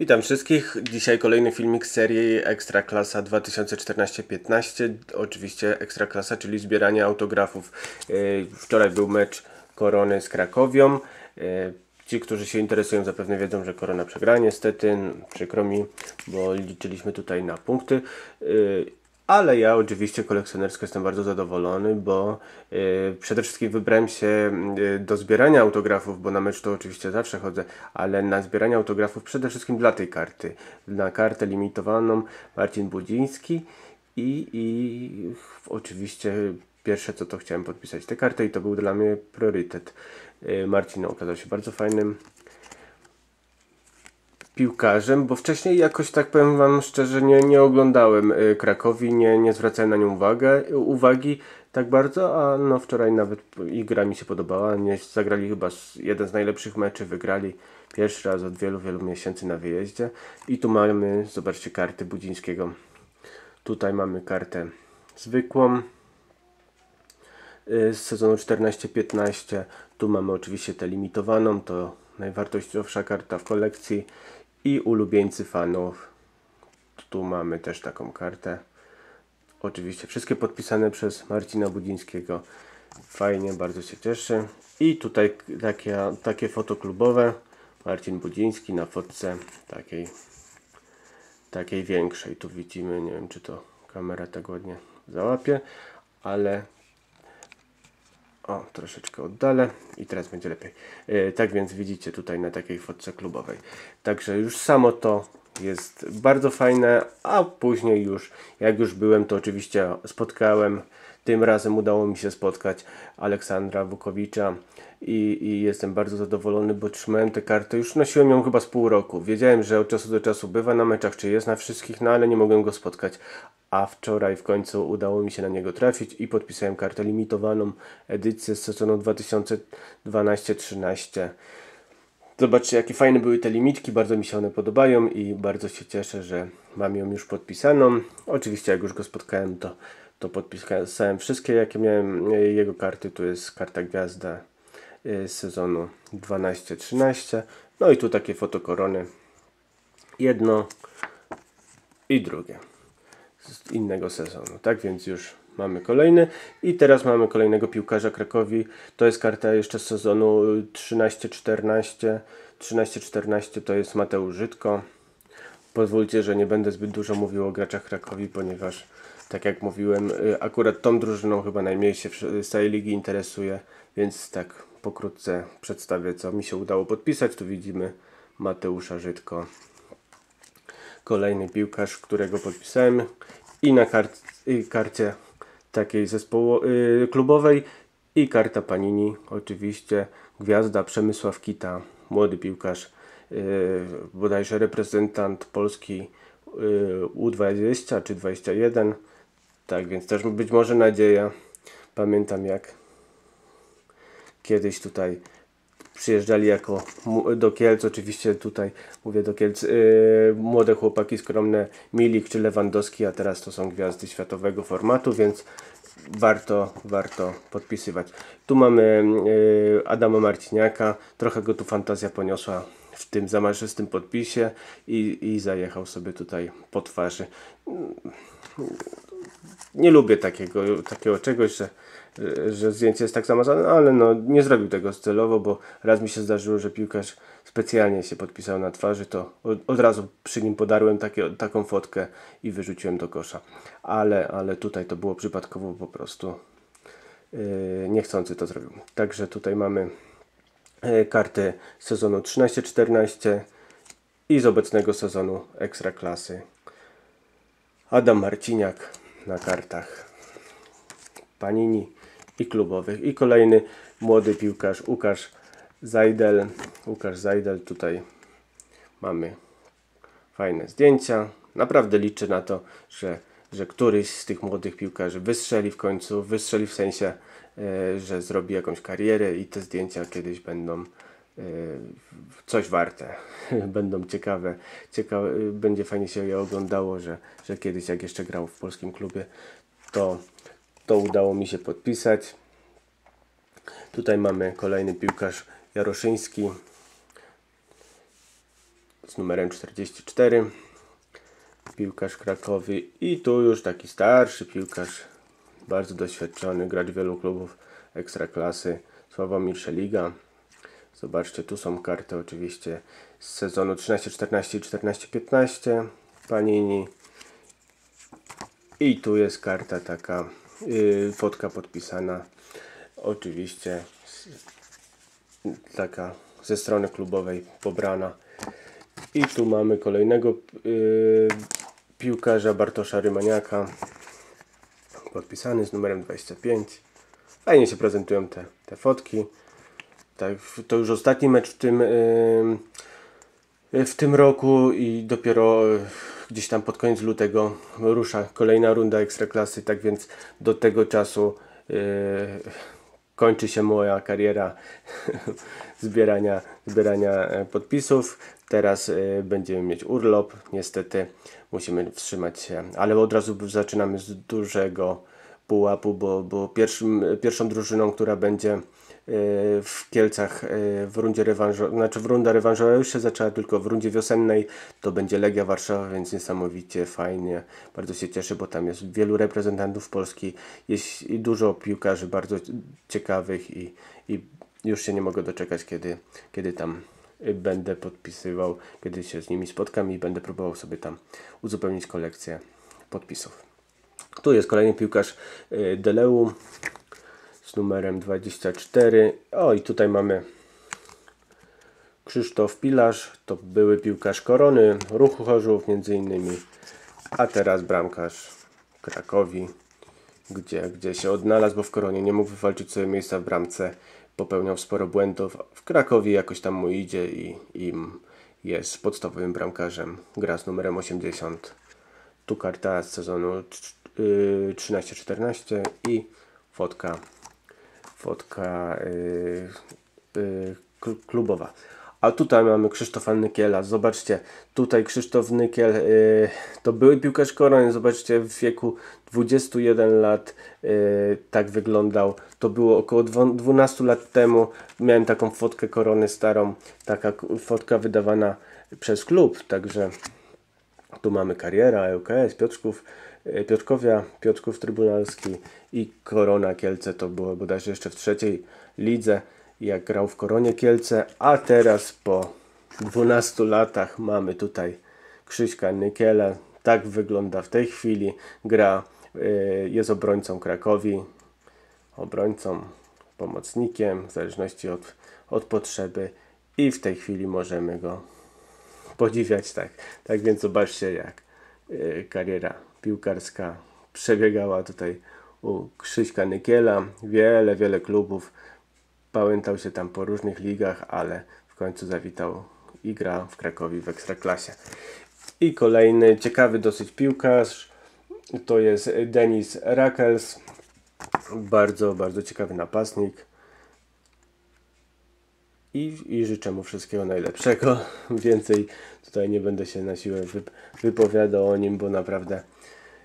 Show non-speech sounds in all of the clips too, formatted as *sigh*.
Witam wszystkich. Dzisiaj kolejny filmik z serii Ekstraklasa 2014-15. Oczywiście Ekstraklasa, czyli zbieranie autografów. Yy, Wczoraj był mecz Korony z Krakowią. Yy, Ci, którzy się interesują, zapewne wiedzą, że Korona przegrała. Niestety, przykro mi, bo liczyliśmy tutaj na punkty. Ale ja oczywiście kolekcjonersko jestem bardzo zadowolony, bo yy, przede wszystkim wybrałem się yy, do zbierania autografów, bo na mecz to oczywiście zawsze chodzę, ale na zbieranie autografów przede wszystkim dla tej karty. Na kartę limitowaną Marcin Budziński i, i oczywiście pierwsze co to chciałem podpisać tę kartę i to był dla mnie priorytet. Yy, Marcin okazał się bardzo fajnym piłkarzem, bo wcześniej jakoś tak powiem wam szczerze nie, nie oglądałem y, Krakowi, nie, nie zwracałem na nią uwagę, uwagi tak bardzo, a no wczoraj nawet gra mi się podobała, nie, zagrali chyba jeden z najlepszych meczy, wygrali pierwszy raz od wielu, wielu miesięcy na wyjeździe. I tu mamy, zobaczcie karty Budzińskiego, tutaj mamy kartę zwykłą, y, z sezonu 14-15. Tu mamy oczywiście tę limitowaną, to najwartościowsza karta w kolekcji i ulubieńcy fanów. Tu mamy też taką kartę. Oczywiście wszystkie podpisane przez Marcina Budzińskiego. Fajnie, bardzo się cieszę. I tutaj takie, takie foto klubowe. Marcin Budziński na fotce takiej takiej większej. Tu widzimy, nie wiem czy to kamera tak ładnie załapie, ale o, troszeczkę oddalę i teraz będzie lepiej. E, tak więc widzicie tutaj na takiej fotce klubowej. Także już samo to jest bardzo fajne, a później już, jak już byłem, to oczywiście spotkałem, tym razem udało mi się spotkać Aleksandra Wukowicza i, i jestem bardzo zadowolony, bo trzymałem tę kartę, już nosiłem ją chyba z pół roku. Wiedziałem, że od czasu do czasu bywa na meczach, czy jest na wszystkich, no ale nie mogłem go spotkać. A wczoraj w końcu udało mi się na niego trafić i podpisałem kartę limitowaną edycję z sezonu 2012-13. Zobaczcie, jakie fajne były te limitki, bardzo mi się one podobają i bardzo się cieszę, że mam ją już podpisaną. Oczywiście, jak już go spotkałem, to, to podpisałem wszystkie, jakie miałem jego karty. Tu jest karta gwiazda z sezonu 12-13. No i tu takie fotokorony. Jedno i drugie z innego sezonu. Tak więc już mamy kolejny i teraz mamy kolejnego piłkarza Krakowi. To jest karta jeszcze z sezonu 13-14. 13-14 to jest Mateusz Żydko. Pozwólcie, że nie będę zbyt dużo mówił o graczach Krakowi, ponieważ tak jak mówiłem, y, akurat tą drużyną chyba najmniej się z całej ligi interesuje, więc tak pokrótce przedstawię co mi się udało podpisać. Tu widzimy Mateusza Żydko kolejny piłkarz, którego podpisałem i na karcie takiej zespołu y, klubowej i karta Panini oczywiście gwiazda Przemysław Kita młody piłkarz y, bodajże reprezentant Polski y, U20 czy 21 tak więc też być może nadzieja. Pamiętam jak kiedyś tutaj przyjeżdżali jako do Kielc, oczywiście tutaj mówię do Kielc, yy, młode chłopaki skromne, Milik czy Lewandowski, a teraz to są gwiazdy światowego formatu, więc warto, warto podpisywać. Tu mamy yy, Adama Marciniaka, trochę go tu fantazja poniosła w tym zamaszystym podpisie i, i zajechał sobie tutaj po twarzy nie lubię takiego, takiego czegoś, że, że zdjęcie jest tak zamazane, ale no nie zrobił tego celowo, bo raz mi się zdarzyło, że piłkarz specjalnie się podpisał na twarzy, to od, od razu przy nim podarłem takie, taką fotkę i wyrzuciłem do kosza. Ale, ale tutaj to było przypadkowo po prostu yy, niechcący to zrobił. Także tutaj mamy yy, karty sezonu 13-14 i z obecnego sezonu Ekstraklasy. Adam Marciniak na kartach Panini i klubowych. I kolejny młody piłkarz Łukasz Zajdel. Łukasz Zajdel tutaj mamy fajne zdjęcia. Naprawdę liczę na to, że, że któryś z tych młodych piłkarzy wystrzeli w końcu, wystrzeli w sensie, e, że zrobi jakąś karierę i te zdjęcia kiedyś będą coś warte, *laughs* będą ciekawe, ciekawe, będzie fajnie się je oglądało, że, że kiedyś jak jeszcze grał w polskim klubie, to, to udało mi się podpisać. Tutaj mamy kolejny piłkarz Jaroszyński. z numerem 44. Piłkarz Krakowy i tu już taki starszy piłkarz, bardzo doświadczony, gracz wielu klubów ekstraklasy, Sławomir Szeliga. Zobaczcie, tu są karty oczywiście z sezonu 13-14 i 14-15 Panini. I tu jest karta taka, yy, fotka podpisana. Oczywiście taka ze strony klubowej pobrana. I tu mamy kolejnego yy, piłkarza Bartosza Rymaniaka. Podpisany z numerem 25. Fajnie się prezentują te, te fotki. Tak, to już ostatni mecz w tym, w tym roku i dopiero gdzieś tam pod koniec lutego rusza kolejna runda ekstraklasy, tak więc do tego czasu yy, kończy się moja kariera *laughs* zbierania, zbierania e, podpisów. Teraz będziemy mieć urlop. Niestety musimy wstrzymać się, ale od razu zaczynamy z dużego pułapu, bo, bo pierwszym, pierwszą drużyną, która będzie w Kielcach w rundzie rewanżowej, znaczy w runda rewanżowa już się zaczęła, tylko w rundzie wiosennej to będzie Legia Warszawa, więc niesamowicie fajnie. Bardzo się cieszę, bo tam jest wielu reprezentantów Polski, jest i dużo piłkarzy bardzo ciekawych i, i już się nie mogę doczekać, kiedy, kiedy tam będę podpisywał, kiedy się z nimi spotkam i będę próbował sobie tam uzupełnić kolekcję podpisów. Tu jest kolejny piłkarz y, Deleu numerem 24. O i tutaj mamy Krzysztof Pilarz, to były piłkarz Korony, Ruchu Chorzów między innymi, a teraz bramkarz Krakowi, gdzie, gdzie się odnalazł, bo w Koronie nie mógł wywalczyć sobie miejsca w bramce, popełniał sporo błędów, w Krakowie jakoś tam mu idzie i, i jest podstawowym bramkarzem, gra z numerem 80. Tu karta z sezonu 13-14 i fotka fotka yy, yy, klubowa. A tutaj mamy Krzysztofa Nykiela. Zobaczcie, tutaj Krzysztof Nykiel yy, to były piłkarz korony. Zobaczcie, w wieku 21 lat yy, tak wyglądał. To było około 12 lat temu. Miałem taką fotkę korony starą. Taka fotka wydawana przez klub. Także tu mamy kariera, ŁKS, Piotrków. E, Piotrkowia, Piotrków Trybunalski i Korona Kielce. To było bodajże jeszcze w trzeciej lidze, jak grał w Koronie Kielce, a teraz po 12 latach mamy tutaj Krzyśka Nykiela. Tak wygląda w tej chwili. Gra, e, jest obrońcą Krakowi, obrońcą, pomocnikiem, w zależności od, od potrzeby i w tej chwili możemy go podziwiać tak. Tak więc zobaczcie jak e, kariera piłkarska przebiegała tutaj u Krzyśka Nykiela. Wiele, wiele klubów. Pamiętał się tam po różnych ligach, ale w końcu zawitał i gra w Krakowie w Ekstraklasie. I kolejny ciekawy dosyć piłkarz to jest Denis Rakels. Bardzo, bardzo ciekawy napastnik. I, I życzę mu wszystkiego najlepszego. *laughs* Więcej tutaj nie będę się na siłę wypowiadał o nim, bo naprawdę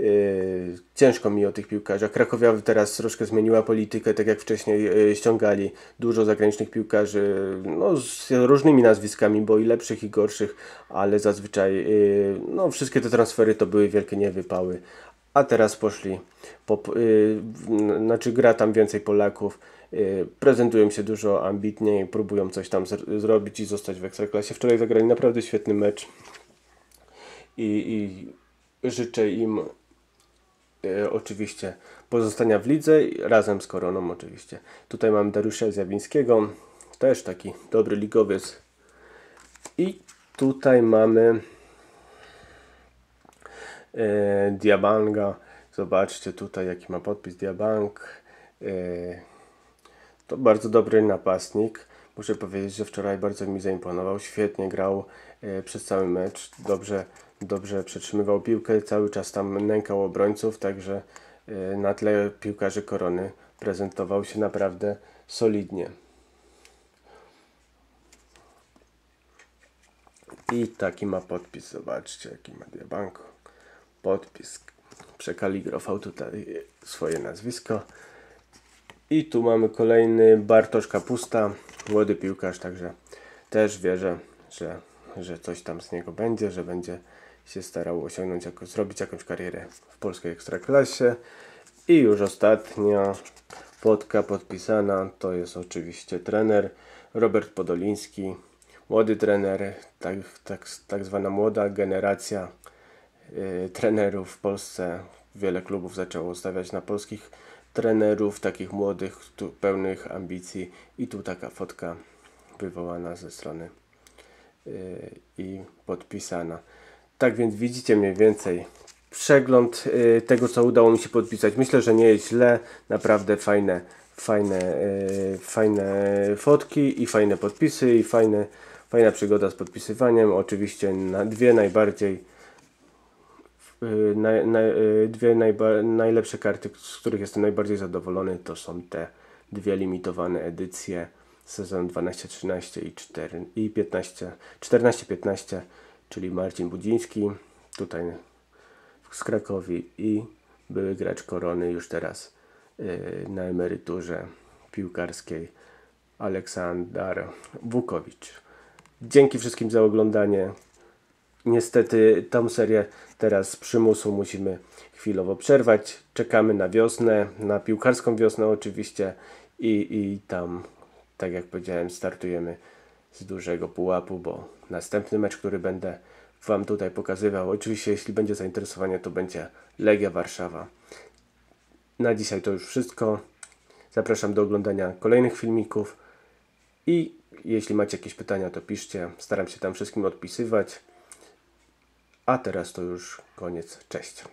Yy, ciężko mi o tych piłkarzach. Krakowia teraz troszkę zmieniła politykę, tak jak wcześniej yy, ściągali dużo zagranicznych piłkarzy no, z różnymi nazwiskami, bo i lepszych i gorszych, ale zazwyczaj yy, no, wszystkie te transfery to były wielkie niewypały. A teraz poszli, po, yy, znaczy gra tam więcej Polaków, yy, prezentują się dużo ambitniej, próbują coś tam zrobić i zostać w Ekstraklasie. Wczoraj zagrali naprawdę świetny mecz i, i życzę im e, oczywiście pozostania w lidze razem z Koroną oczywiście. Tutaj mam Dariusza Zjawińskiego, też taki dobry ligowiec. I tutaj mamy Diabanga. Zobaczcie tutaj jaki ma podpis Diabang. E, to bardzo dobry napastnik. Muszę powiedzieć, że wczoraj bardzo mi zaimponował. Świetnie grał e, przez cały mecz. Dobrze dobrze przetrzymywał piłkę, cały czas tam nękał obrońców, także e, na tle piłkarzy Korony prezentował się naprawdę solidnie. I taki ma podpis, zobaczcie jaki ma Diabanko. Podpis, przekaligrofał tutaj swoje nazwisko. I tu mamy kolejny Bartosz Kapusta, młody piłkarz, także też wierzę, że że coś tam z niego będzie, że będzie się starał osiągnąć, jako, zrobić jakąś karierę w polskiej ekstraklasie. I już ostatnia podka podpisana to jest oczywiście trener Robert Podoliński, młody trener, tak, tak, tak zwana młoda generacja trenerów w Polsce. Wiele klubów zaczęło stawiać na polskich trenerów, takich młodych, pełnych ambicji. I tu taka fotka wywołana ze strony y, i podpisana. Tak więc widzicie mniej więcej przegląd y, tego, co udało mi się podpisać. Myślę, że nie jest źle. Naprawdę fajne, fajne, y, fajne fotki i fajne podpisy i fajne, fajna przygoda z podpisywaniem. Oczywiście na dwie najbardziej y, na, na, y, dwie najba, najlepsze karty, z których jestem najbardziej zadowolony, to są te dwie limitowane edycje sezon 12-13 i, 4, i 15, 14-15, czyli Marcin Budziński, tutaj z Krakowi i były gracz Korony już teraz yy, na emeryturze piłkarskiej Aleksander Wukowicz. Dzięki wszystkim za oglądanie. Niestety tą serię teraz z przymusu musimy chwilowo przerwać. Czekamy na wiosnę, na piłkarską wiosnę oczywiście i, i tam, tak jak powiedziałem, startujemy z dużego pułapu, bo następny mecz, który będę Wam tutaj pokazywał. Oczywiście, jeśli będzie zainteresowanie, to będzie Legia Warszawa. Na dzisiaj to już wszystko. Zapraszam do oglądania kolejnych filmików i jeśli macie jakieś pytania, to piszcie. Staram się tam wszystkim odpisywać. A teraz to już koniec. Cześć.